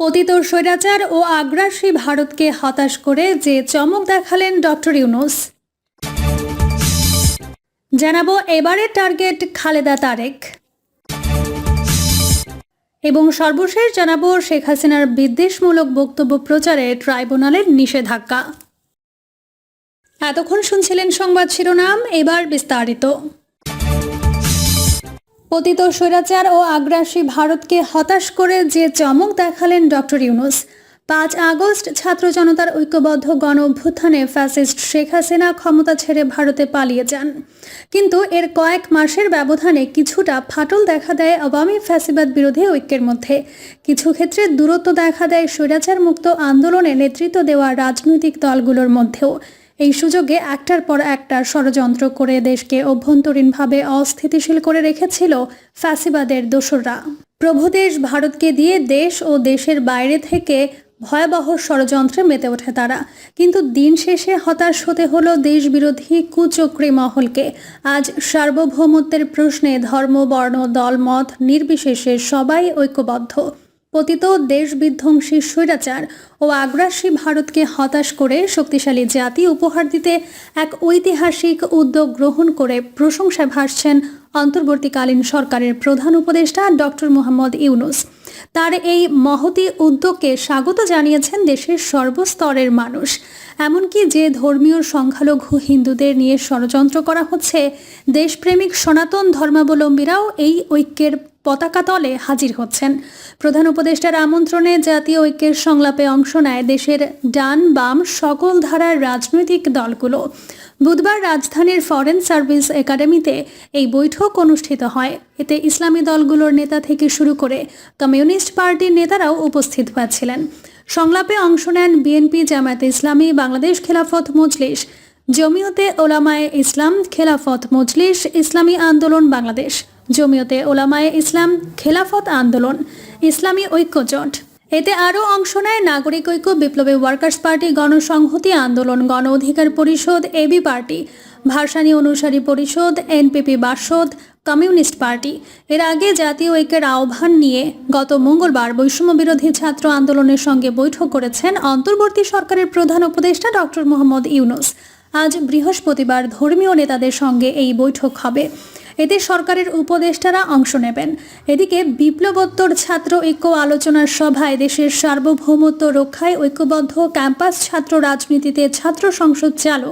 পতিত স্বৈরাচার ও আগ্রাসী ভারতকে হতাশ করে যে চমক দেখালেন ডক্টর ইউনুস। জানাব এবারের টার্গেট খালেদা তারেক। এবং সর্বশেষ জানাব শেখ হাসিনার বিদ্বেষমূলক বক্তব্য প্রচারে ট্রাইব্যুনালের নিষেধাজ্ঞা। এতক্ষণ শুনছিলেন সংবাদ শিরোনাম, এবার বিস্তারিত। পতিত স্বৈরাচার ও আগ্রাসী ভারতকে হতাশ করে যে চমক দেখালেন ডক্টর ইউনুস। পাঁচ আগস্ট ছাত্র জনতার ঐক্যবদ্ধ গণ অভ্যুত্থানে ফ্যাসিস্ট শেখ হাসিনা ক্ষমতা ছেড়ে ভারতে পালিয়ে যান। কিন্তু এর কয়েক মাসের ব্যবধানে কিছুটা ফাটল দেখা দেয় আওয়ামী ফ্যাসিবাদ বিরোধী ঐক্যের মধ্যে। কিছু ক্ষেত্রে দূরত্ব দেখা দেয় স্বৈরাচার মুক্ত আন্দোলনে নেতৃত্ব দেওয়া রাজনৈতিক দলগুলোর মধ্যেও। এই সুযোগে একটার পর একটা ষড়যন্ত্র করে দেশকে অভ্যন্তরীণভাবে অস্থিতিশীল করে রেখেছিল ফ্যাসিবাদের দোসররা। প্রভুদেশ ভারতকে দিয়ে দেশ ও দেশের বাইরে থেকে ভয়াবহ ষড়যন্ত্রে মেতে ওঠে তারা। কিন্তু দিন শেষে হতাশ হতে হলো দেশবিরোধী কুচক্রী মহলকে। আজ সার্বভৌমত্বের প্রশ্নে ধর্ম, বর্ণ দলমত নির্বিশেষে সবাই ঐক্যবদ্ধ। পতিত দেশ বিধ্বংসী স্বৈরাচার ও আগ্রাসী ভারতকে হতাশ করে শক্তিশালী জাতি উপহার দিতে এক ঐতিহাসিক উদ্যোগ গ্রহণ করে প্রশংসায় ভাসছেন অন্তর্বর্তীকালীন সরকারের প্রধান উপদেষ্টা ডক্টর মোহাম্মদ ইউনুস। তার এই মহতি উদ্যোগকে স্বাগত জানিয়েছেন দেশের সর্বস্তরের মানুষ। এমনকি যে ধর্মীয় সংখ্যালঘু হিন্দুদের নিয়ে ষড়যন্ত্র করা হচ্ছে, দেশপ্রেমিক সনাতন ধর্মাবলম্বীরাও এই ঐক্যের পতাকা তলে হাজির হচ্ছেন। প্রধান উপদেষ্টার আমন্ত্রণে জাতীয় ঐক্যের সংলাপে অংশ নেয় দেশের ডান বাম সকল ধারার রাজনৈতিক দলগুলো। বুধবার রাজধানীর ফরেন সার্ভিস একাডেমিতে এই বৈঠক অনুষ্ঠিত হয়। এতে ইসলামী দলগুলোর নেতা থেকে শুরু করে কমিউনিস্ট পার্টির নেতারাও উপস্থিত হয়েছিলেন। সংলাপে অংশ নেন বিএনপি জামায়াতে ইসলামী বাংলাদেশ খেলাফত মজলিস। জমিয়তে ওলামায়ে ইসলাম খেলাফত মজলিস, ইসলামী আন্দোলন বাংলাদেশ। জমিয়তে ওলামায়ে ইসলাম খেলাফত আন্দোলন, ইসলামী ঐক্যজোট এতে আরও অংশ নেয় নাগরিক ঐক্য বিপ্লবী ওয়ার্কার্স পার্টি গণসংহতি আন্দোলন, গণ অধিকার পরিষদ, এবি পার্টি। ভাসানী অনুসারী পরিষদ, এনপিপি বাসদ, কমিউনিস্ট পার্টি। এর আগে জাতীয় ঐক্যের আহ্বান নিয়ে গত মঙ্গলবার বৈষম্য বিরোধী ছাত্র আন্দোলনের সঙ্গে বৈঠক করেছেন অন্তর্বর্তী সরকারের প্রধান উপদেষ্টা ডক্টর মোহাম্মদ ইউনুস। আজ বৃহস্পতিবার ধর্মীয় নেতাদের সঙ্গে এই বৈঠক হবে। এতে সরকারের উপদেষ্টারা অংশ নেবেন। এদিকে বিপ্লবোত্তর ছাত্র ঐক্য আলোচনার সভায় দেশের সার্বভৌমত্ব রক্ষায় ঐক্যবদ্ধ ক্যাম্পাস ছাত্র রাজনীতিতে ছাত্র সংসদ চালু।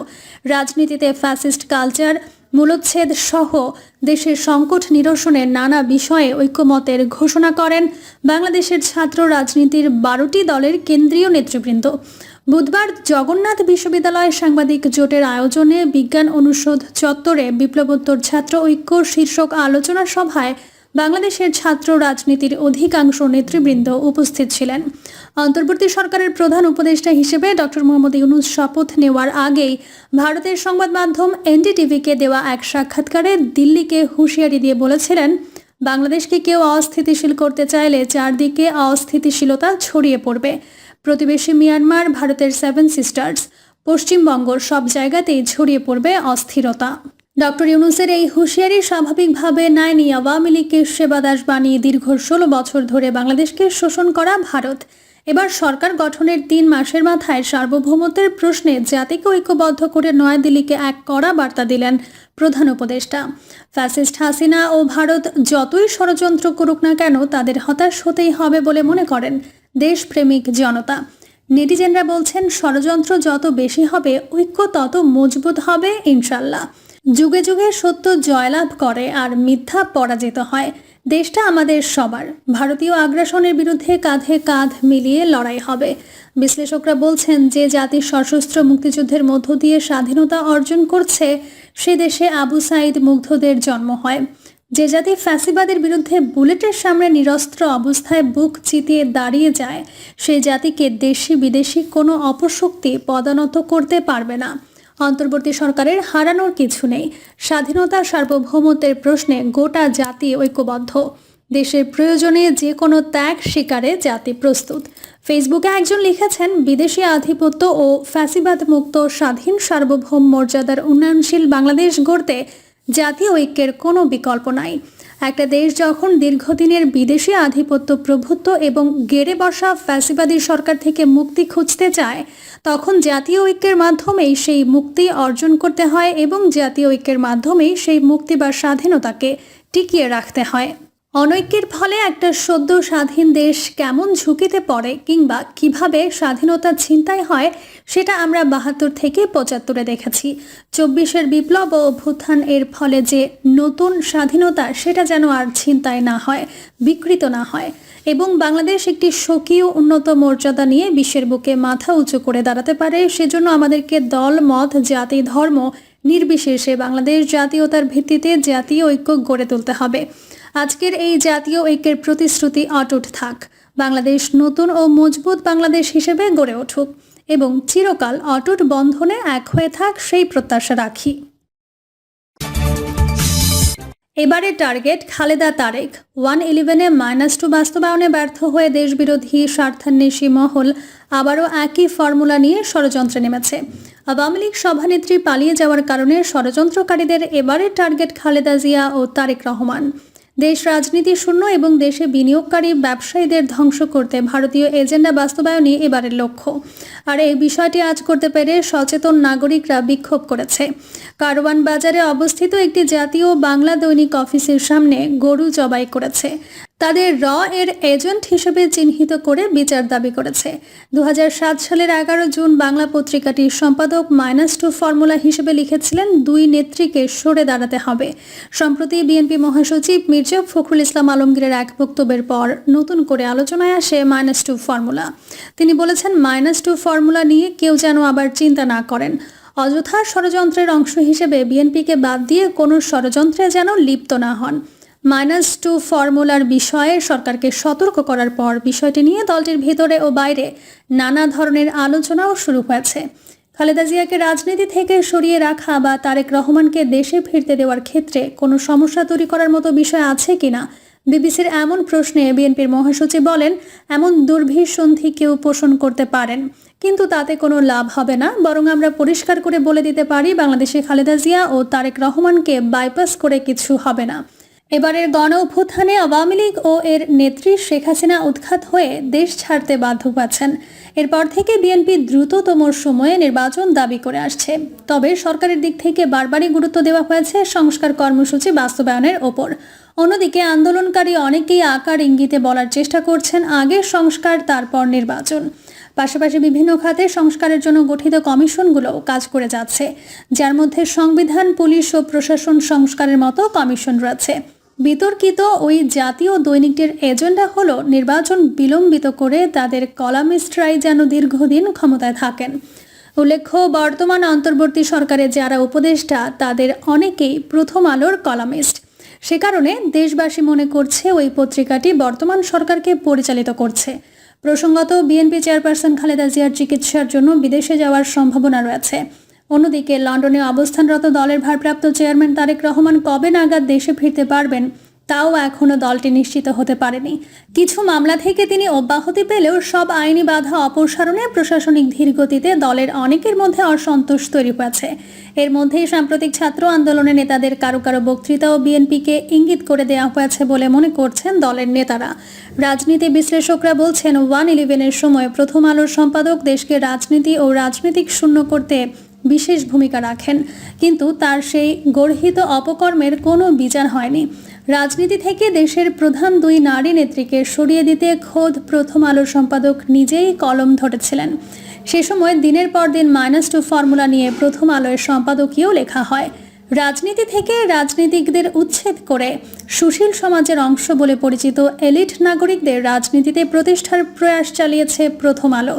রাজনীতিতে ফ্যাসিস্ট কালচার, মূলচ্ছেদ সহ দেশের সংকট নিরসনের নানা বিষয়ে ঐক্যমতের ঘোষণা করেন বাংলাদেশের ছাত্র রাজনীতির বারোটি দলের কেন্দ্রীয় নেতৃবৃন্দ। বুধবার জগন্নাথ বিশ্ববিদ্যালয় সাংবাদিক জোটের আয়োজনে বিজ্ঞান অনুষদ চত্বরে বিপ্লবোত্তর ছাত্র ঐক্য শীর্ষক আলোচনা সভায় বাংলাদেশের ছাত্র রাজনীতির অধিকাংশ নেতৃবৃন্দ উপস্থিত ছিলেন। অন্তর্বর্তী সরকারের প্রধান উপদেষ্টা হিসেবে ডক্টর মোহাম্মদ ইউনুস শপথ নেওয়ার আগেই ভারতের সংবাদ মাধ্যম এনডিটিভিকে দেওয়া এক সাক্ষাৎকারে দিল্লিকে হুঁশিয়ারি দিয়ে বলেছিলেন, বাংলাদেশকে কেউ অস্থিতিশীল করতে চাইলে চারদিকে অস্থিতিশীলতা ছড়িয়ে পড়বে। প্রতিবেশী মিয়ানমার, ভারতের সেভেন সিস্টার্স পশ্চিমবঙ্গর সব জায়গাতেই ছড়িয়ে পড়বে অস্থিরতা। ডক্টর ইউনুসের এই হুঁশিয়ারি স্বাভাবিকভাবে নেয়নি আওয়ামী লীগকে সেবাদাস বানিয়ে দীর্ঘ ষোলো বছর ধরে বাংলাদেশকে শোষণ করা ভারত। এবার সরকার গঠনের তিন মাসের মাথায় সার্বভৌমত্বের প্রশ্নে জাতিকে ঐক্যবদ্ধ করে নয়াদিল্লিকে এক কড়া বার্তা দিলেন প্রধান উপদেষ্টা। ফ্যাসিস্ট হাসিনা ও ভারত যতই ষড়যন্ত্র করুক না কেন তাদের হতাশ হতেই হবে বলে মনে করেন দেশপ্রেমিক জনতা। নেটিজেনরা বলছেন, ষড়যন্ত্র যত বেশি হবে, ঐক্য তত মজবুত হবে, ইনশাল্লাহ। যুগে যুগে সত্য জয়লাভ করে আর মিথ্যা পরাজিত হয়। দেশটা আমাদের সবার। ভারতীয় আগ্রাসনের বিরুদ্ধে কাঁধে কাঁধ মিলিয়ে লড়াই হবে। বিশ্লেষকরা বলছেন, যে জাতি সশস্ত্র মুক্তিযুদ্ধের মধ্য দিয়ে স্বাধীনতা অর্জন করছে, সে দেশে আবু সাইদ মুগ্ধদের জন্ম হয়। যে জাতি ফ্যাসিবাদের বিরুদ্ধে বুলেটের সামনে নিরস্ত্র অবস্থায় বুক চিতিয়ে দাঁড়িয়ে যায়, সেই জাতিকে দেশি বিদেশি কোনো অপশক্তি পদানত করতে পারবে না। অন্তর্বর্তী সরকারের হারানোর কিছু নেই। স্বাধীনতা সার্বভৌমত্বের প্রশ্নে গোটা জাতি ঐক্যবদ্ধ। দেশের প্রয়োজনে যে কোনো ত্যাগ স্বীকারে জাতি প্রস্তুত। ফেসবুকে একজন লিখেছেন, বিদেশি আধিপত্য ও ফ্যাসিবাদ মুক্ত স্বাধীন সার্বভৌম মর্যাদার উন্নয়নশীল বাংলাদেশ গড়তে জাতীয় ঐক্যের কোনো বিকল্প নাই। একটা দেশ যখন দীর্ঘদিনের বিদেশি আধিপত্য প্রভুত্ব এবং গেড়ে বসা ফ্যাসিবাদী সরকার থেকে মুক্তি খুঁজতে চায়, তখন জাতীয় ঐক্যের মাধ্যমেই সেই মুক্তি অর্জন করতে হয় এবং জাতীয় ঐক্যের মাধ্যমেই সেই মুক্তি বা স্বাধীনতাকে টিকিয়ে রাখতে হয়। অনৈক্যের ফলে একটা সদ্য স্বাধীন দেশ কেমন ঝুঁকিতে পড়ে কিংবা কীভাবে স্বাধীনতা ছিনতাই হয়, সেটা আমরা বাহাত্তর থেকে পঁচাত্তরে দেখেছি। চব্বিশের বিপ্লব ও অভ্যুত্থান এর ফলে যে নতুন স্বাধীনতা, সেটা যেন আর ছিনতাই না হয়, বিকৃত না হয়। এবং বাংলাদেশ একটি স্বকীয় উন্নত মর্যাদা নিয়ে বিশ্বের বুকে মাথা উঁচু করে দাঁড়াতে পারে, সেজন্য আমাদেরকে দল, মত, জাতি, ধর্ম নির্বিশেষে বাংলাদেশ জাতীয়তার ভিত্তিতে জাতীয় ঐক্য গড়ে তুলতে হবে। আজকের এই জাতীয় ঐক্যের প্রতিশ্রুতি অটুট থাক। বাংলাদেশ নতুন ও মজবুত বাংলাদেশ হিসেবে গড়ে উঠুক এবং চিরকাল অটুট বন্ধনে এক হয়ে থাক সেই প্রত্যাশা রাখি। এবারে টার্গেট খালেদা তারেক। ওয়ান ইলেভেনে মাইনাস টু বাস্তবায়নে ব্যর্থ হয়ে দেশবিরোধী স্বার্থান্বেষী মহল আবারও একই ফর্মুলা নিয়ে ষড়যন্ত্রে নেমেছে। আওয়ামী লীগ সভানেত্রী পালিয়ে যাওয়ার কারণে ষড়যন্ত্রকারীদের এবারে টার্গেট খালেদা জিয়া ও তারেক রহমান। দেশ রাজনীতি শূন্য এবং দেশে বিনিয়োগকারী ব্যবসায়ীদের ধ্বংস করতে ভারতীয় এজেন্ডা বাস্তবায়নই এবারের লক্ষ্য। আর এই বিষয়টি আজ করতে পেরে সচেতন নাগরিকরা বিক্ষোভ করেছে। কারওয়ান বাজারে অবস্থিত একটি জাতীয় বাংলা দৈনিক অফিসের সামনে গরু জবাই করেছে। তাদের র এর এজেন্ট হিসেবে চিহ্নিত করে বিচার দাবি করেছে। দু হাজার সাত সালের এগারো জুন বাংলা পত্রিকাটির সম্পাদক মাইনাস টু ফর্মুলা হিসেবে লিখেছিলেন, দুই নেত্রীকে সরে দাঁড়াতে হবে। সম্প্রতি বিএনপি মহাসচিব মির্জা ফখরুল ইসলাম আলমগীরের এক বক্তব্যের পর নতুন করে আলোচনায় আসে মাইনাস টু ফর্মুলা। তিনি বলেছেন, মাইনাস টু ফর্মুলা নিয়ে কেউ যেন আবার চিন্তা না করেন। অযথা ষড়যন্ত্রের অংশ হিসেবে বিএনপিকে বাদ দিয়ে কোনো ষড়যন্ত্রে যেন লিপ্ত না হন। মাইনাস টু ফর্মুলার বিষয়ে সরকারকে সতর্ক করার পর বিষয়টি নিয়ে দলটির ভেতরে ও বাইরে নানা ধরনের আলোচনাও শুরু হয়েছে। খালেদা জিয়াকে রাজনীতি থেকে সরিয়ে রাখা বা তারেক রহমানকে দেশে ফিরতে দেওয়ার ক্ষেত্রে কোনো সমস্যা তৈরি করার মতো বিষয় আছে কিনা? বিবিসির এমন প্রশ্নে বিএনপির মহাসচিব বলেন, এমন দুর্ভিসন্ধি কেউ পোষণ করতে পারেন, কিন্তু তাতে কোনো লাভ হবে না। বরং আমরা পরিষ্কার করে বলে দিতে পারি, বাংলাদেশে খালেদা জিয়া ও তারেক রহমানকে বাইপাস করে কিছু হবে না। এবারের গণ অভ্যুত্থানে আওয়ামী লীগ ও এর নেত্রী শেখ হাসিনা উৎখাত হয়ে দেশ ছাড়তে বাধ্য পাচ্ছেন এরপর থেকে বিএনপি দ্রুততম সময়ে নির্বাচন দাবি করে আসছে। তবে সরকারের দিক থেকে বারবারই গুরুত্ব দেওয়া হয়েছে সংস্কার কর্মসূচি বাস্তবায়নের ওপর। অন্যদিকে আন্দোলনকারী অনেকেই আকার ইঙ্গিতে বলার চেষ্টা করছেন আগে সংস্কার, তারপর নির্বাচন। পাশাপাশি বিভিন্ন খাতে সংস্কারের জন্য গঠিত কমিশনগুলো কাজ করে যাচ্ছে। যার মধ্যে সংবিধান, পুলিশ ও প্রশাসন সংস্কারের মতো কমিশন রয়েছে। বিতর্কিত ওই জাতীয় দৈনিকটির এজেন্ডা হলো নির্বাচন বিলম্বিত করে তাদের কলামিস্টরাই যেন দীর্ঘদিন ক্ষমতায় থাকেন। উল্লেখ্য, বর্তমান অন্তর্বর্তী সরকারে যারা উপদেষ্টা, তাদের অনেকেই প্রথম আলোর কলামিস্ট। সে কারণে দেশবাসী মনে করছে ওই পত্রিকাটি বর্তমান সরকারকে পরিচালিত করছে। প্রসঙ্গত, বিএনপি চেয়ারপারসন খালেদা জিয়ার চিকিৎসার জন্য বিদেশে যাওয়ার সম্ভাবনা রয়েছে। অন্যদিকে লন্ডনে অবস্থানরত দলের ভারপ্রাপ্ত চেয়ারম্যান তারেক রহমান কবে নাগাদ দেশে ফিরতে পারবেন, তাও এখনও দলটি নিশ্চিত হতে পারেনি। কিছু মামলা থেকে তিনি অব্যাহতি পেলেও সব আইনি বাধা অপসারণে প্রশাসনিক ধীরগতিতে দলের অনেকের মধ্যে অসন্তোষ তৈরি হয়েছে। এর মধ্যেই সাম্প্রতিক ছাত্র আন্দোলনের নেতাদের কারও কারও বক্তৃতা ও বিএনপিকে ইঙ্গিত করে দেওয়া হয়েছে বলে মনে করছেন দলের নেতারা। রাজনীতি বিশ্লেষকরা বলছেন, ওয়ান ইলেভেনের সময় প্রথম আলোর সম্পাদক দেশকে রাজনীতি ও রাজনৈতিক শূন্য করতে বিশেষ ভূমিকা রাখেন। কিন্তু তার সেই গর্হিত অপকর্মের কোনো বিচার হয়নি। রাজনীতি থেকে দেশের প্রধান দুই নারী নেত্রীকে সরিয়ে দিতে খোদ প্রথম আলোর সম্পাদক নিজেই কলম ধরেছিলেন। সে সময় দিনের পর দিন মাইনাস টু ফর্মুলা নিয়ে প্রথম আলোয় সম্পাদকীয় লেখা হয়। রাজনীতি থেকে রাজনীতিকদের উচ্ছেদ করে সুশীল সমাজের অংশ বলে পরিচিত এলিট নাগরিকদের রাজনীতিতে প্রতিষ্ঠার প্রয়াস চালিয়েছে প্রথম আলো।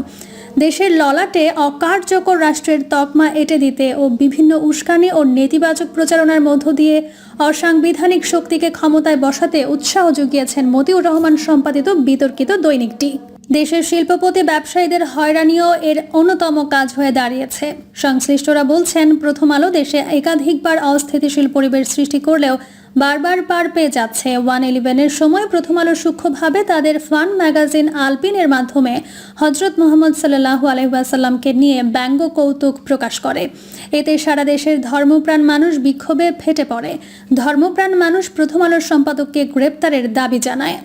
দেশের ললাটে অকার্যকর রাষ্ট্রের তকমা এটে দিতে ও বিভিন্ন উস্কানি ও নেতিবাচক প্রচারণার মধ্য দিয়ে অসাংবিধানিক শক্তিকে ক্ষমতায় বসাতে উৎসাহ জুগিয়েছেন মতিউর রহমান সম্পাদিত বিতর্কিত দৈনিকটি দেশের শিল্পপতি ব্যবসায়ীদের হয়রানিও এর অন্যতম কাজ হয়ে দাঁড়িয়েছে। সংশ্লিষ্টরা বলছেন, প্রথম আলো দেশে একাধিকবার অস্থিতিশীল পরিবেশ সৃষ্টি করলেও বারবার পার পেয়ে যাচ্ছে ওয়ান ইলেভেনের সময়। প্রথম আলো সূক্ষ্মভাবে তাদের ফান ম্যাগাজিন আলপিনের মাধ্যমে হজরত মোহাম্মদ সাল্লাহ আলহিবাসাল্লামকে নিয়ে ব্যঙ্গ কৌতুক প্রকাশ করে। এতে সারা দেশের ধর্মপ্রাণ মানুষ বিক্ষোভে ফেটে পড়ে। ধর্মপ্রাণ মানুষ প্রথম আলোর সম্পাদককে গ্রেপ্তারের দাবি জানায়।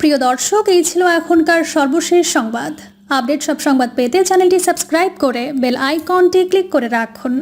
প্রিয় দর্শক, এই ছিল এখনকার সর্বশেষ সংবাদ। আপডেট সব সংবাদ পেতে চ্যানেলটি সাবস্ক্রাইব করে বেল আইকনটি ক্লিক করে রাখুন।